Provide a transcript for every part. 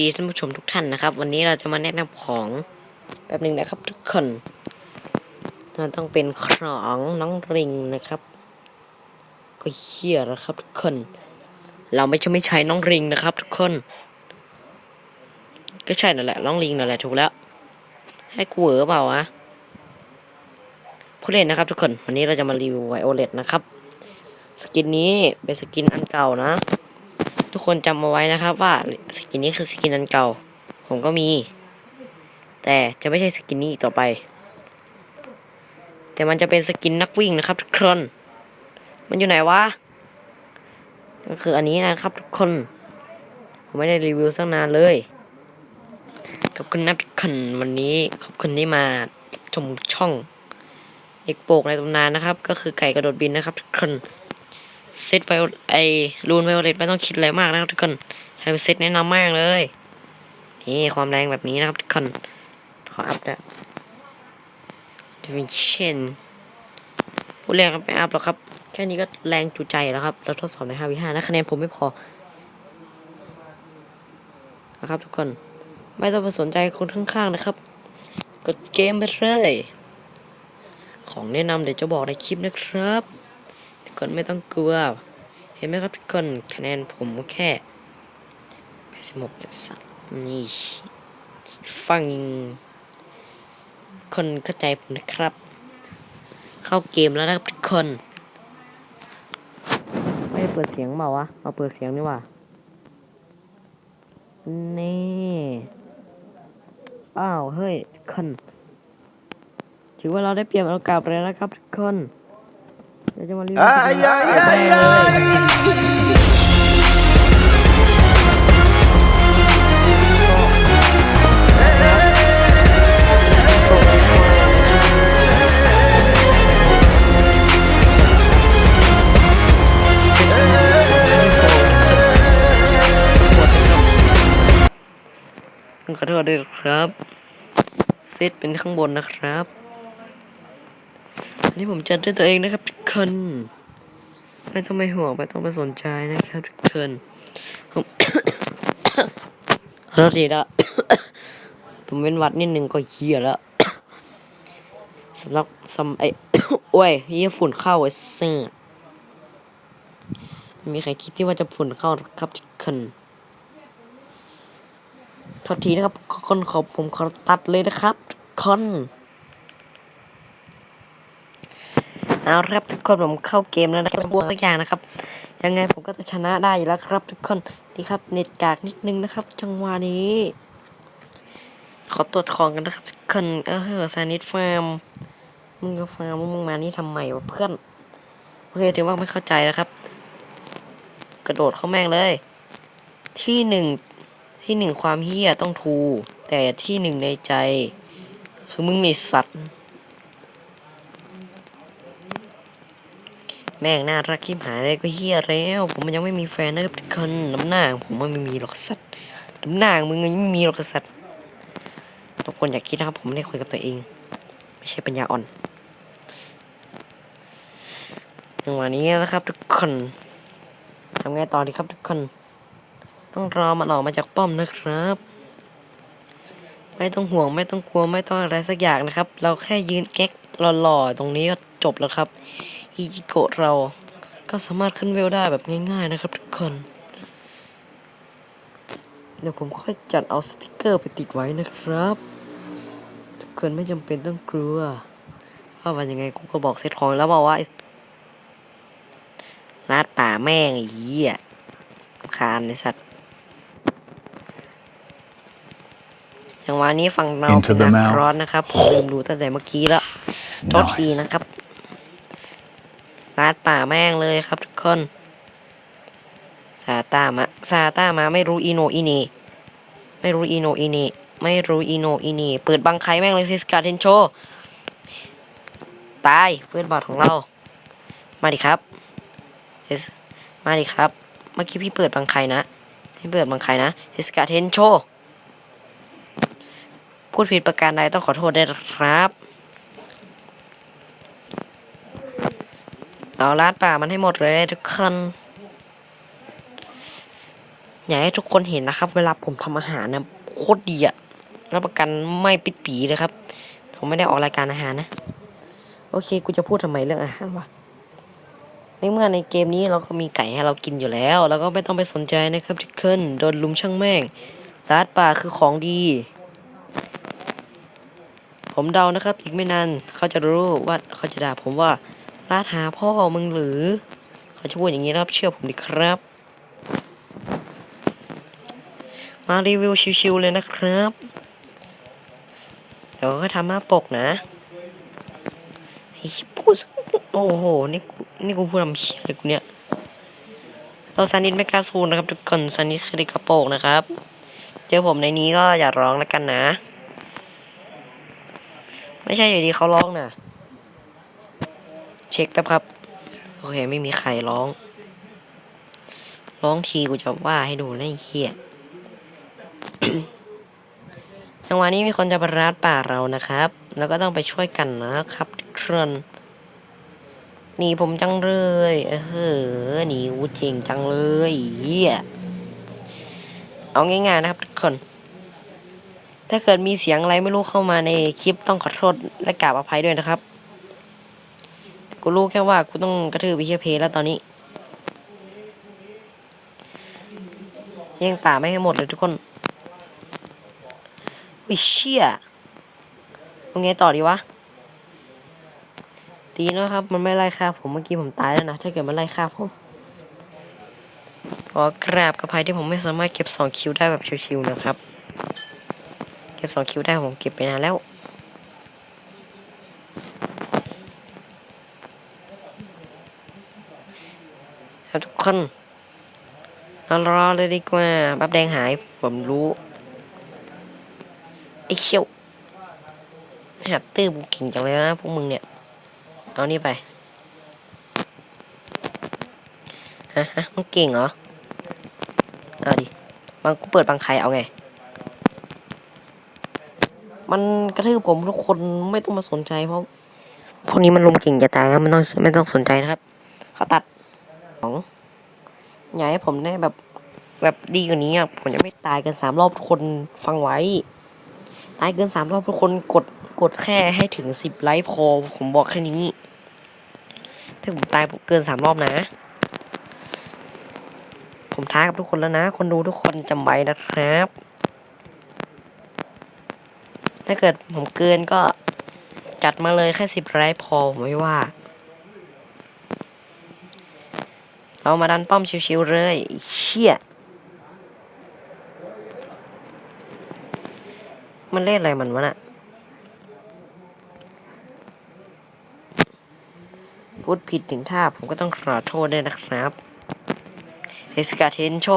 ดีท่านผู้ชมทุกท่านนะครับ วันนี้เราจะมาแนะนำของแบบหนึ่งนะครับทุกคนเราต้องเป็นของน้องริงนะครับ ก็เฮียแล้วครับทุกคน เราไม่ใช่ไม่ใช้น้องริงนะครับ ทุกคน ก็ใช่นั่นแหละน้องริงนั่นแหละถูกแล้ว ให้กูเหอเปล่าวะผู้เล่นนะครับ ทุกคนวันนี้เราจะมารีวิวไวโอเลตนะครับ สกินนี้เป็นสกินอันเก่านะ ทุกคนจำเอาไว้นะครับ ว่าสกินนี้คือสกินอันเก่า ผมก็มี แต่จะไม่ใช่สกินนี้อีกต่อไป แต่มันจะเป็นสกินนักวิ่งนะครับ ทุกคนมันอยู่ไหนวะก็คืออันนี้นะครับ ทุกคน ผมไม่ได้รีวิวสักนานเลยขอบคุณนะทุกคนวันนี้ขอบคุณที่มาชมช่องเด็กโปกในตำนานนะครับ ก็คือไก่กระโดดบินนะครับ ทุกคน เซตไวไอรูนไวโอเลตไม่ต้องคิดอะไรมากนะครับทุกคนใช้เป็นเซตแนะนำมากเลยนี่ความแรงแบบนี้นะครับทุกคนขออัพด้วยดิวิเชนผู้แรงครับไม่อัพหรอกครับ แค่นี้ก็แรงจุใจแล้วครับ เราทดสอบใน5วิ5นะคะแนนผมไม่พอนะครับทุกคนไม่ต้องไปสนใจคนข้างๆนะครับ กดเกมไปเลย ของแนะนำเดี๋ยวจะบอกในคลิปนะครับ คนไม่ต้องกลัว เห็นไหมครับทุกคนคะแนนผมแค่แปดสิบหกเนี่ยสัตว์นี่ฟังคนเข้าใจผมนะครับ เข้าเกมแล้วนะครับทุกคน ไม่เปิดเสียงเปล่าวะเอาเปิดเสียงนี่ว่านี่อ้าวเฮ้ยทุกคนถือว่าเราได้เปรียบโอกาสไปแล้วนะครับทุกคน ดี๋ยวจะมารีวิว Ay, ay, ay, ay. ขอโทษด้วยครับ เซตเป็นข้างบนนะครับ นนี้ผมจัดด้วยตัวเองนะครับทุกคนไม่ต้องไปห่วงไม่ต้องไปสนใจนะครับทุกคนผมขอโทษทีละผมเป็นหวัดนิดนึงก็เหี้ยแล้วสำหรับซัมไอโอ้ยเหี้ยฝุ่นเข้าไอ้เสียไม่มีใครคิดที่ว่าจะฝุ่นเข้าหรอกครับทุกคนโทษทีนะครับคนขอผมขอตัดเลยนะครับทุกคน เอาครับทุกคนผมเข้าเกมแล้วนะครับบวกทุกอย่างนะครับ ยังไงผมก็จะชนะได้อยู่แล้วครับ ทุกคนนี่ครับเน็ตกากนิดนึงนะครับ จังหวะนี้ ขอตรวจของกันนะครับทุกคนเออซานิดฟาร์มมึงก็ฟาร์มมึงมานี่ทำไมวะเพื่อนโอเคถือว่าไม่เข้าใจนะครับ กระโดดเข้าแม่งเลย ที่หนึ่งที่หนึ่งความเฮี้ยต้องทู แต่ที่หนึ่งในใจ คือมึงมีสัตว์ แม่งน่ารักคิมหายเลยก็เฮียแล้ว ผมมันยังไม่มีแฟนนะครับทุกคนน้ำหน้าผมมันไม่มีหรอกสัตว์น้ำหน้ามึงยังไม่มีหรอกสัตว์ทุกคนอย่าคิดนะครับผมไม่ได้คุยกับตัวเอง ไม่ใช่ปัญญาอ่อนจังหวะนี้นะครับ ทุกคนทำไงต่อดีครับทุกคน ต้องรอมันออกมาจากป้อมนะครับ ไม่ต้องห่วงไม่ต้องกลัวไม่ต้องอะไรสักอย่างนะครับ เราแค่ยืนแก๊กหล่อๆตรงนี้ก็จบแล้วครับ อีจิโกะเรา ก็สามารถขึ้นเวลได้แบบง่าย ๆนะครับทุกคน เดี๋ยวผมค่อยจัดเอาสติกเกอร์ไปติดไว้นะครับ ทุกคนไม่จำเป็นต้องกลัวว่าวันยังไงกูก็บอกเซตของแล้วบอกว่าไอ้ลาดป่าแม่งไอ้เหี้ยรำคานในสัตว์อย่างวันนี้ฝั่งเรา Into เป็นนักร้อนนะครับ ผมลืมดูตั้งแต่เมื่อกี้แล้วโทษทีนะครับ ลาดป่าแม่งเลยครับทุกคนซาตามาซาตามาไม่รู้อีโนอีนีไม่รู้อีโนอีนีไม่รู้อีโนอีนีเปิดบังไคแม่งเลยซิสกาเทนโชตายเพื่อนบอดของเรา มาดิครับเอสมาดิครับ เมื่อกี้พี่เปิดบังไคนะพี่เปิดบังไคนะซิสกาเทนโชพูดผิดประการใดต้องขอโทษด้วยครับ เอาลาดป่ามันให้หมดเลยทุกคนอยากให้ทุกคนเห็นนะครับ เวลาผมทำอาหารนะโคตรดีอะรับประกันไม่ปิดปีเลยครับ ผมไม่ได้ออกรายการอาหารนะ โอเคกูจะพูดทำไมเรื่องอาหารวะในเมื่อในเกมนี้เราก็มีไก่ให้เรากินอยู่แล้ว แล้วก็ไม่ต้องไปสนใจนะครับทุกคนโดนลุมช่างแม่งร้านป่าคือของดี ผมเดานะครับ อีกไม่นานเขาจะรู้ว่าเขาจะด่าผมว่า ลาดหาพ่อมึงหรือ เขาจะพูดอย่างนี้รับเชื่อผมดิครับ มารีวิวชิวๆเลยนะครับ เดี๋ยวก็ทำหน้าปกนะไอ้พูดโอ้โห นี่กูนี่กูพูดทำเชี่ยอะไรกูเนี่ย เราซานิดไม่กล้าซูนนะครับ ทุกคนซานิดคือเด็กกระโปรงนะครับ เจอผมในนี้ก็อย่าร้องแล้วกันนะ ไม่ใช่อยู่ดีเขาร้องนะ ช็คแป๊บครับ โอเคไม่มีใครร้อง ร้องทีกูจะว่าให้ดูนะไอ้เหี้ยจังหวะนี้มีคนจะประราดป่าเรานะครับ แล้วก็ต้องไปช่วยกันนะครับทุกคนหนีผมจังเลยเออหนีอูเจ๋งจังเลยเหี้ยเอาง่ายๆนะครับทุกคน ถ้าเกิดมีเสียงอะไรไม่รู้เข้ามาในคลิปต้องขอโทษและกราบอภัยด้วยนะครับ กูรู้แค่ว่ากูต้องกระทืบไปเฮียเพแล้วตอนนี้แย่งป่าไม่ให้หมดเลยทุกคนวิเชี่ยเอาไงต่อดีวะดีนะครับ มันไม่ไล่ฆ่าผมเมื่อกี้ผมตายแล้วนะ ถ้าเกิดมันไล่ฆ่าผมขอกราบกับภัยที่ผมไม่สามารถเก็บสองคิวได้แบบชิวๆนะครับ เก็บสองคิวได้ผมเก็บไปนานแล้ว ครับทุกคนเรารอเลยดีกว่าบับแดงหายผมรู้ไอ้เชี่ยวหัดตื้อบุกกิ่งจังเลยนะพวกมึงเนี่ย เอานี่ไปฮะฮะมึงเก่งเหรอเอาดิบางกูเปิดบางใครเอาไง มันกระทืบผมทุกคนไม่ต้องมาสนใจเพราะพวกนี้มันลุมเก่งจะตายครับมันต้องไม่ต้องสนใจนะครับเขาตัด องอยากให้ผมได้แบบแบบดีกว่านี้อะผมจะไม่ตายกันสามรอบทุกคนฟังไว้ ตายเกินสามรอบทุกคนกดกดแค่ให้ถึงสิบไลค์พอ ผมบอกแค่นี้ ถ้าผมตายเกินสามรอบนะ ผมท้ากับทุกคนแล้วนะ คนดูทุกคนจำไว้นะครับ ถ้าเกิดผมเกินก็จัดมาเลยแค่สิบไลค์พอผมไม่ว่า เรามาดันป้อมชิวๆเลยเชี่ยมันเล่นอะไรมันวะน่ะพูดผิดถึงท่าผมก็ต้องขอโทษด้วยนะครับเทสกาเทนโช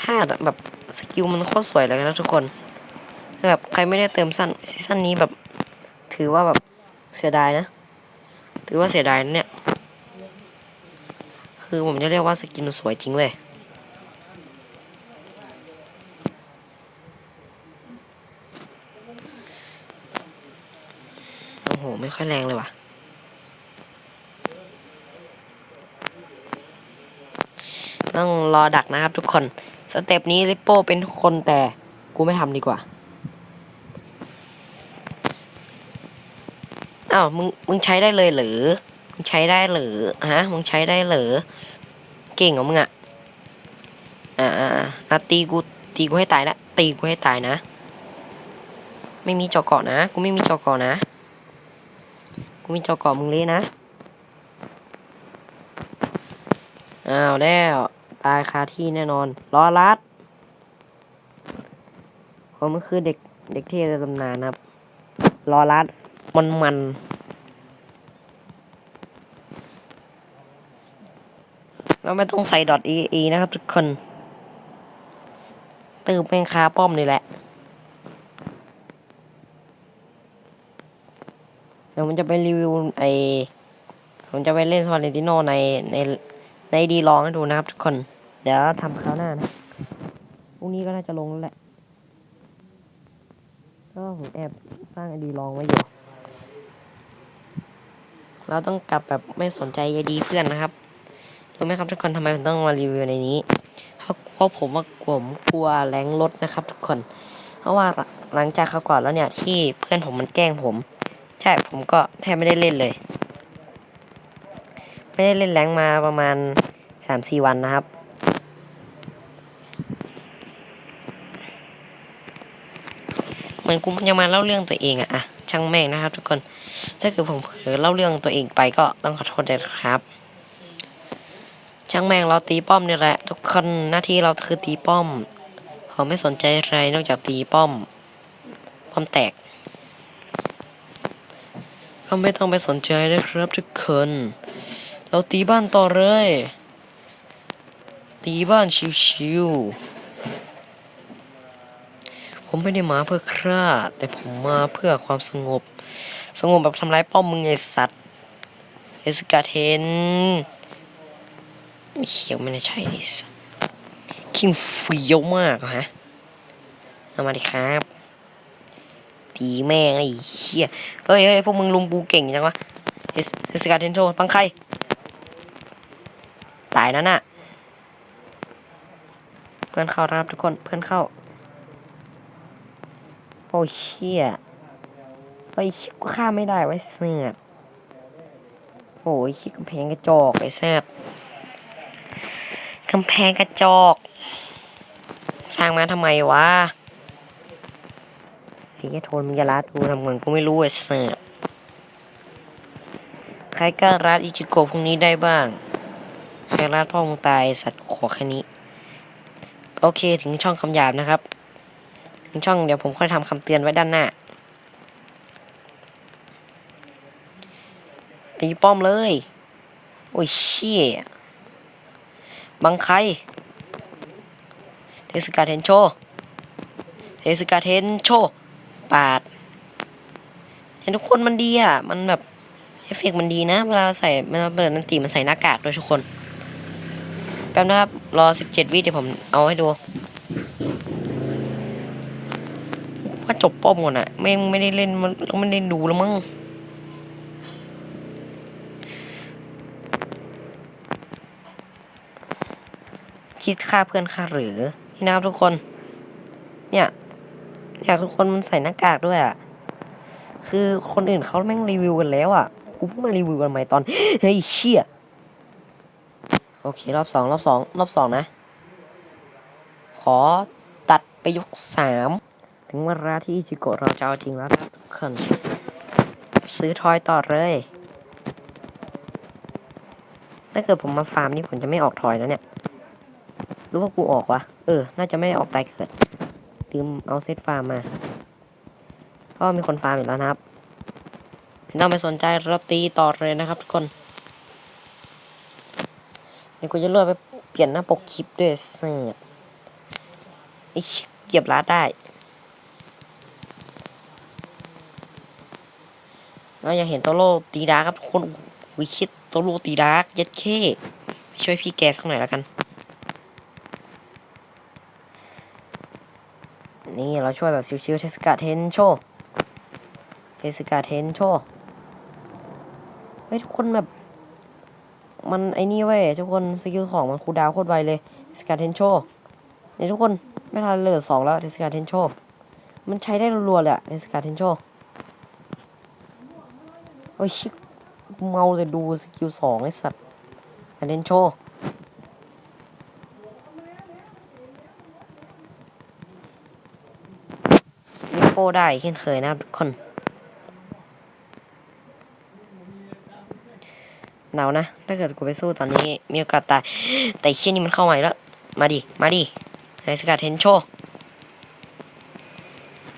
ท่าแบบสกิลมันโคตรสวยเลยนะทุกคนแบบใครไม่ได้เติมสั้นซีซั่นนี้แบบ ถือว่าแบบเสียดายนะ ถือว่าเสียดายนะเนี่ย คือผมจะเรียกว่าสกินมันสวยจริงเว้ยโอ้โห ไม่ค่อยแรงเลยว่ะ ต้องรอดักนะครับทุกคน สเต็ปนี้ลิปโป้เป็นคนแต่กูไม่ทำดีกว่าอ้าวมึง มึงใช้ได้เลยหรือ งใช้ได้หรือฮะมึงใช้ได้หรือเก่งเหรอมึงอะอ่าอ่าอ่าตีกูตีกูให้ตายละตีกูให้ตายนะ ไม่มีจอเกาะนะกูไม่มีจอเกาะนะกูมีจอเกาะมึงเละนะอ้าวแล้วตายคาที่แน่นอนรอรัดผมก็คือเด็กเด็กเทศในตำนานครับรอรัดมันมัน เราไม่ต้องใส่ดอทอีอีนะครับทุกคนตืมเป็นคาป้อมนี่แหละ เดี๋ยวมันจะไปรีวิวไอผมจะไปเล่นสวาเลนติโนในในในดีลองให้ดูนะครับทุกคน เดี๋ยวทำคราวหน้านะพรุ่งนี้ก็น่าจะลงแล้วแหละ ก็ผมแอบสร้างไอดีลองไว้อยู่ เราต้องกลับแบบไม่สนใจใยดีเพื่อนนะครับ รู้ไหมครับทุกคนทำไมผมต้องมารีวิวในนี้เพราะเพราะผมว่าผมกลัวแรงรถนะครับทุกคน เพราะว่าหลังจากคราก่อนแล้วเนี่ย ที่เพื่อนผมมันแกล้งผม ใช่ผมก็แทบไม่ได้เล่นเลย ไม่ได้เล่นแรงมาประมาณสามสี่วันนะครับเหมือนกูยังมาเล่าเรื่องตัวเองอะอะช่างแม่งนะครับ ทุกคน ถ้าเกิดผมเผลอเล่าเรื่องตัวเองไปก็ต้องขอโทษด้วยครับ ช่างแม่งเราตีป้อมนี่แหละ ทุกคนหน้าที่เราคือตีป้อมเขาไม่สนใจอะไรนอกจากตีป้อม ป้อมแตกก็ไม่ต้องไปสนใจนะครับทุกคน เราตีบ้านต่อเลย ตีบ้านชิวๆผมไม่ได้มาเพื่อฆ่า แต่ผมมาเพื่อความสงบ สงบแบบทำร้ายป้อมมึงไงสัตว์เอสกาเทน เขียวไม่น่าใช่ดิสคิมเฟี้ยวมากอฮะเอามาดิครับ ตีแม่งไอ้เหี้ยเฮ้ยเฮ้ยพวกมึงลุมปูเก่งจังวะเอสกาเทนโชปังใครตายนั่นน่ะ เพื่อนเข้านะครับทุกคน เพื่อนเข้า โอ้เชี่ยไอ้ยชิกูฆ่าไม่ได้ไว้เสือกโอ้ยชิกำแพงกระจอกไอ้แซบ กำแพงกระจอก สร้างมาทำไมวะไอ้แค่โทนมึงจะรัดกูทำเหมือนกูไม่รู้ไอ้เสือใครกล้ารัดอิจิโกะพวกนี้ได้บ้าง ใครรัดพ่อมึงตายสัตว์ขอแค่นี้ โอเคถึงช่องคำหยาบนะครับ ถึงช่องเดี๋ยวผมค่อยทำคำเตือนไว้ด้านหน้า ตีป้อมเลย โอ้ยเชี่ย บังใครเทสกาเทนโช เทสกาเทนโชปาดเห็นทุกคนมันดีอะ มันแบบเอฟเฟกต์มันดีนะ เวลาใส่เวลาเปิดนันตีมันใส่หน้ากากด้วยทุกคน แป๊บนะครับ รอ17วิเดี๋ยวผมเอาให้ดูว่าจบป้อมก่อนอะไม่ไม่ได้เล่นมันไม่ได้ดูแล้วมั้ง คิดฆ่าเพื่อนฆ่าหรือนี่นะครับทุกคน เนี่ยเนี่ยทุกคนมันใส่หน้ากากด้วยอะคือคนอื่นเขาแม่งรีวิวกันแล้วอะกูเพิ่งมารีวิวกันใหม่ตอนเฮ้ยเชี่ยโอเค รอบสองรอบสองรอบสองนะ ขอตัดไปยกสามถึงเวลาที่อิจิโกะเราจะเอาจริงแล้วครับทุกคนซื้อทอยต่อเลย ถ้าเกิดผมมาฟาร์มนี่ผมจะไม่ออกทอยแล้วเนี่ย รู้ว่ากูออกวะ เออ น่าจะไม่ได้ออกตายเกิด ลืมเอาเซตฟาร์มมาเพราะว่ามีคนฟาร์มอยู่แล้วนะครับไม่ต้องไปสนใจเราตีต่อเลยนะครับทุกคนเดี๋ยวกูจะเลือกไปเปลี่ยนหน้าปกคลิปด้วยเสิร์ตไอ้เก็บรัดได้เราอยากเห็นโตโร่ตีดาร์กครับทุกคนวิคิดโตโร่ตีดาร์กยัดเข้ช่วยพี่แกสักหน่อยแล้วกัน นี่เราช่วยแบบชิวๆเทสกาเทนโชเทสกาเทนโชเฮ้ยทุกคนแบบ มันไอ้นี่เว้ยทุกคนสกิลของมันคูดาวโคตรไวเลยเทสกาเทนโชว์นี่ทุกคนไม่ทันเหลือสองแล้วเทสกาเทนโชมันใช้ได้รัวๆเลยอะเทสกาเทนโชโอ้ยชิเมาแต่ดูสกิลสองไอ้สัตว์เดนโช โชได้เช่นเคยนะครับทุกคนเดานะ ถ้าเกิดกูไปสู้ตอนนี้มีโอกาสตาย แต่เชี่ยนี่มันเข้าใหม่แล้ว มาดิ มาดิไอสกัดเทนโช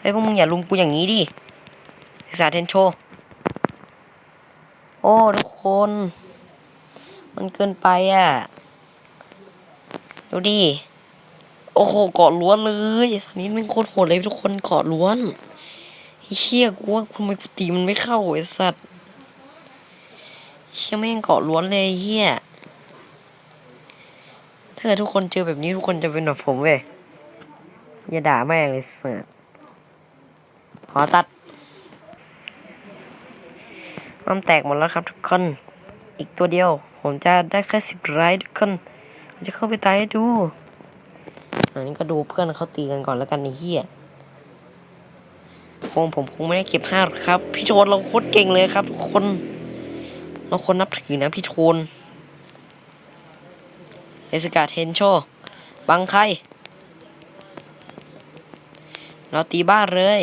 เฮ้พวกมึงอย่าลุมกูอย่างนี้ดิไอสกัดเทนโชโอ้ทุกคน มันเกินไปอะ ดูดิ โอ้โหเกาะล้วนเลยไอ้สันนี้มันโคตรโหดเลยทุกคนเกาะล้วนเชี่ยกูว่าทำไมกูตีมันไม่เข้าไอ้สัตว์เชี่ยแม่งเกาะล้วนเลยเฮียถ้าเกิดทุกคนเจอแบบนี้ทุกคนจะเป็นแบบผมเว้ยอย่าด่าแม่งเลยสัตว์ขอตัดมันแตกหมดแล้วครับทุกคน อีกตัวเดียว ผมจะได้แค่สิบไลค์ทุกคนจะเข้าไปตายให้ดู อันนี้ก็ดูเพื่อนเขาตีกันก่อนแล้วกันไอ้เหี้ยคงผมคงไม่ได้เก็บห้าหรอกครับ พี่โทนเราโคตรเก่งเลยครับทุกคน เราคนนับถือนะพี่โทนเอสกาเทนโชบังใครเราตีบ้านเลย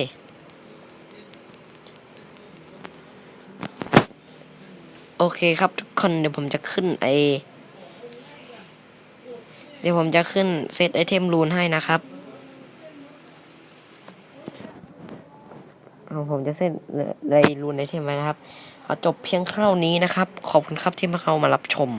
โอเคครับทุกคนเดี๋ยวผมจะขึ้นไอ เดี๋ยวผมจะขึ้นเซตไอเทมรูนให้นะครับเอาผมจะเซตไอรูนไอเทมไว้นะครับ เอาจบเพียงเท่านี้นะครับ ขอบคุณครับที่มาเข้ามารับชม